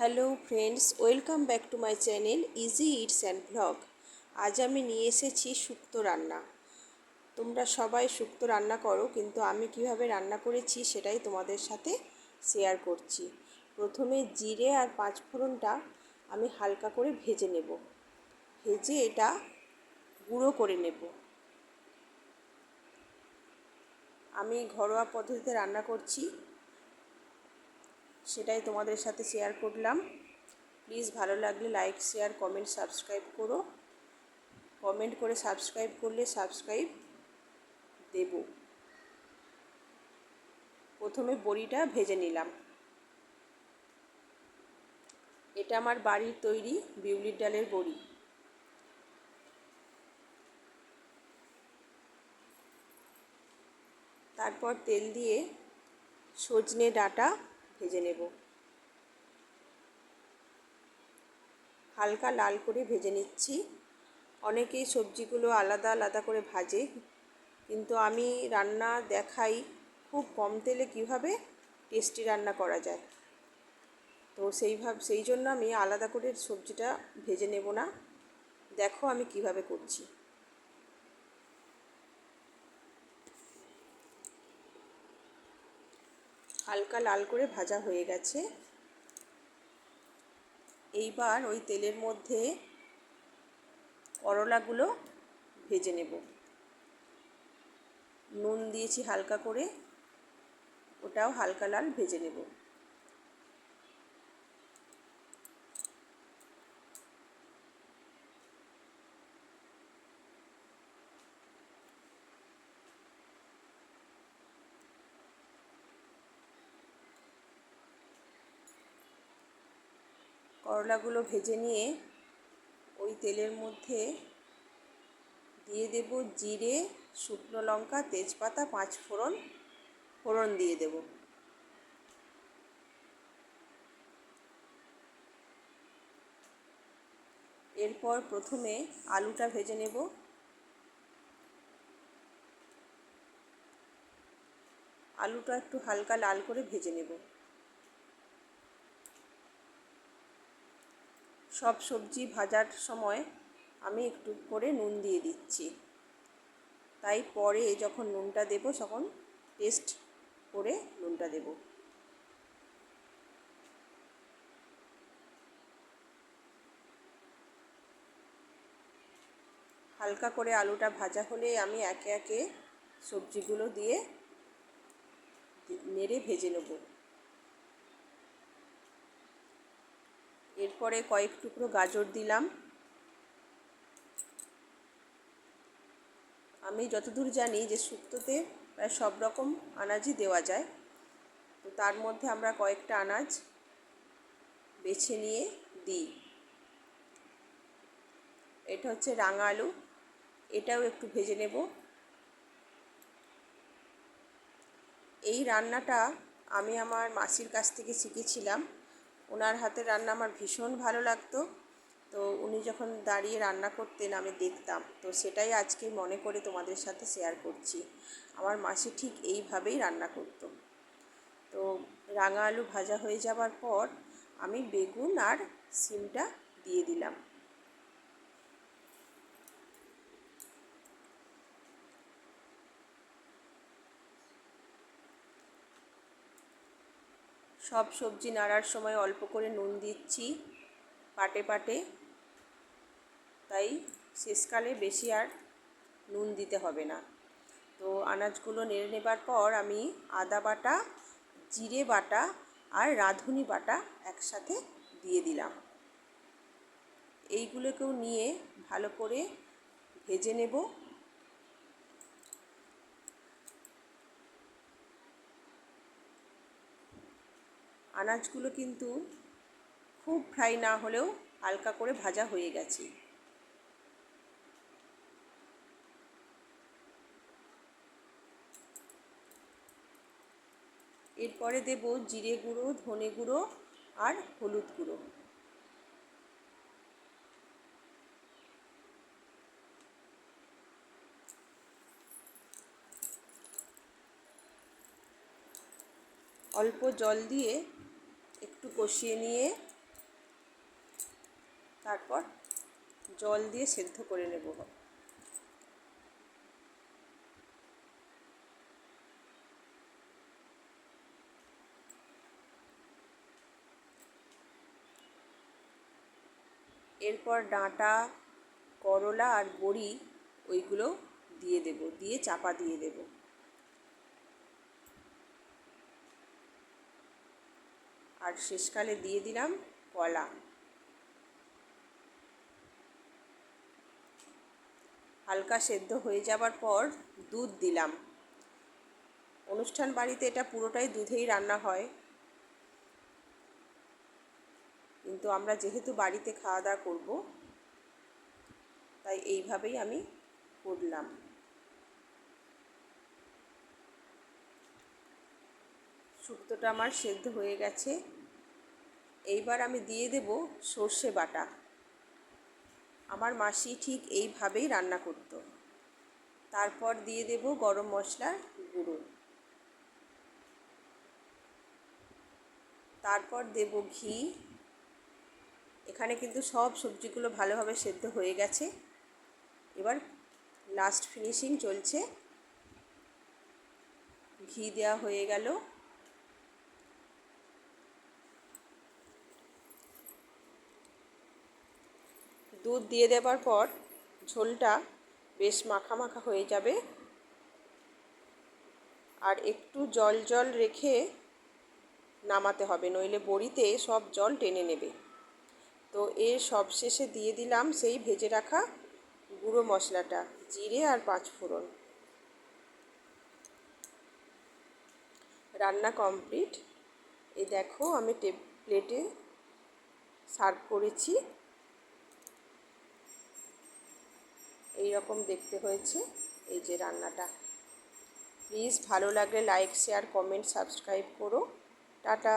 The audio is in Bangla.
Hello friends, welcome back to my channel easy eats and blog. আজ আমি নিয়ে এসেছি শুক্তো রান্না। তোমরা সবাই শুক্তো রান্না করো, কিন্তু আমি কীভাবে রান্না করেছি সেটাই তোমাদের সাথে শেয়ার করছি। প্রথমে জিরে আর পাঁচফোড়নটা আমি হালকা করে ভেজে নেব। ভেজে এটা গুঁড়ো করে নেব। আমি ঘরোয়া পদ্ধতিতে রান্না করছি। সেটাই তোমাদের সাথে শেয়ার করলাম। প্লিজ ভালো লাগলে লাইক শেয়ার কমেন্ট সাবস্ক্রাইব করো। কমেন্ট করে সাবস্ক্রাইব করলে সাবস্ক্রাইব দেব। প্রথমে বড়িটা ভেজে নিলাম। এটা আমার বাড়ির তৈরি বিউলির ডালের বড়ি। তারপর তেল দিয়ে সজনে ডাঁটা ভেজে নেব। হালকা লাল করে ভেজে নিচ্ছি। অনেকেই সবজিগুলো আলাদা আলাদা করে ভাজে, কিন্তু আমি রান্না দেখাই খুব কম তেলে কীভাবে টেস্টি রান্না করা যায়। তো সেইভাবে সেই জন্য আমি আলাদা করে সবজিটা ভেজে নেব না। দেখো আমি কীভাবে করছি। হালকা লাল করে ভাজা হয়ে গেছে। এইবার ওই তেলের মধ্যে করলাগুলো ভেজে নেব। নুন দিয়েছি হালকা করে, ওটাও হালকা লাল ভেজে নেব। করলাগুলো ভেজে নিয়ে ওই তেলের মধ্যে দিয়ে দেব জিরে, শুকনো লঙ্কা, তেজপাতা, পাঁচ ফোড়ন ফোড়ন দিয়ে দেব। এরপর প্রথমে আলুটা ভেজে নেব। আলুটা একটু হালকা লাল করে ভেজে নেব। সব সবজি ভাজার সময় আমি একটু করে নুন দিয়ে দিচ্ছি। তাই পরে যখন নুনটা দেব তখন টেস্ট করে নুনটা দেব। হালকা করে আলুটা ভাজা হলে আমি একে একে সবজিগুলো দিয়ে নেড়ে ভেজে নেব। এরপরে কয়েক টুকরো গাজর দিলাম। আমি যতদূর জানি যে শুক্তোতে প্রায় সব রকম আনাজই দেওয়া যায়। তো তার মধ্যে আমরা কয়েকটা আনাজ বেছে নিয়ে দিই। এটা হচ্ছে রাঙা আলু। এটাও একটু ভেজে নেব। এই রান্নাটা আমি আমার মাসির কাছ থেকে শিখেছিলাম। ওনার হাতে রান্না আমার ভীষণ ভালো লাগতো। তো উনি যখন দাঁড়িয়ে রান্না করতেন, আমি দেখতাম। তো সেটাই আজকে মনে করে তোমাদের সাথে শেয়ার করছি। আমার মাসি ঠিক এইভাবেই রান্না করত। তো রাঙা আলু ভাজা হয়ে যাবার পর আমি বেগুন আর সিমটা দিয়ে দিলাম। সব সবজি নাড়ার সময় অল্প করে নুন দিচ্ছি পাটে পাটে। তাই শেষকালে বেশি আর নুন দিতে হবে না। তো আনাজগুলো নেড়ে নেবার পর আমি আদা বাটা, জিরে বাটা আর রাঁধুনি বাটা একসাথে দিয়ে দিলাম। এইগুলোকেও নিয়ে ভালো করে ভেজে নেব। আনাজগুলো কিন্তু খুব ফ্রাই না হলেও হালকা করে ভাজা হয়ে গেছে। এরপরে দেব জিরে গুঁড়ো, ধনে গুঁড়ো আর হলুদ গুঁড়ো। অল্প জল দিয়ে কষিয়ে নিয়ে তারপর জল দিয়ে সেদ্ধ করে নেব। এরপর ডাঁটা, করলা আর বড়ি ওইগুলো দিয়ে দেব, দিয়ে চাপা দিয়ে দেব। আর শেষকালে দিয়ে দিলাম কলা। হালকা সেদ্ধ হয়ে যাবার পর দুধ দিলাম। অনুষ্ঠান বাড়িতে এটা পুরোটাই দুধেই রান্না হয়। কিন্তু আমরা যেহেতু বাড়িতে খাওয়া দাওয়া করব, তাই এইভাবেই আমি করলাম। শুক্তোটা আমার সেদ্ধ হয়ে গেছে। এইবার আমি দিয়ে দেব সর্ষে বাটা। আমার মাসি ঠিক এইভাবেই রান্না করত। তারপর দিয়ে দেব গরম মশলার গুঁড়ো। তারপর দেব ঘি। এখানে কিন্তু সব সবজিগুলো ভালোভাবে সেদ্ধ হয়ে গেছে। এবার লাস্ট ফিনিশিং চলছে। ঘি দেওয়া হয়ে গেল। দুধ দিয়ে দেবার পর ঝোলটা বেশ মাখা মাখা হয়ে যাবে। আর একটু জল জল রেখে নামাতে হবে, নইলে বড়িতে সব জল টেনে নেবে। তো এর সব শেষে দিয়ে দিলাম সেই ভেজে রাখা গুঁড়ো মশলাটা, জিরে আর পাঁচফোড়ন রান্না কমপ্লিট। এ দেখো আমি প্লেটে সার্ভ করেছি। এই রকম দেখতে হয়েছে। এই যে রান্নাটা। প্লিজ ভালো লাগলে লাইক শেয়ার কমেন্ট সাবস্ক্রাইব করো। টাটা।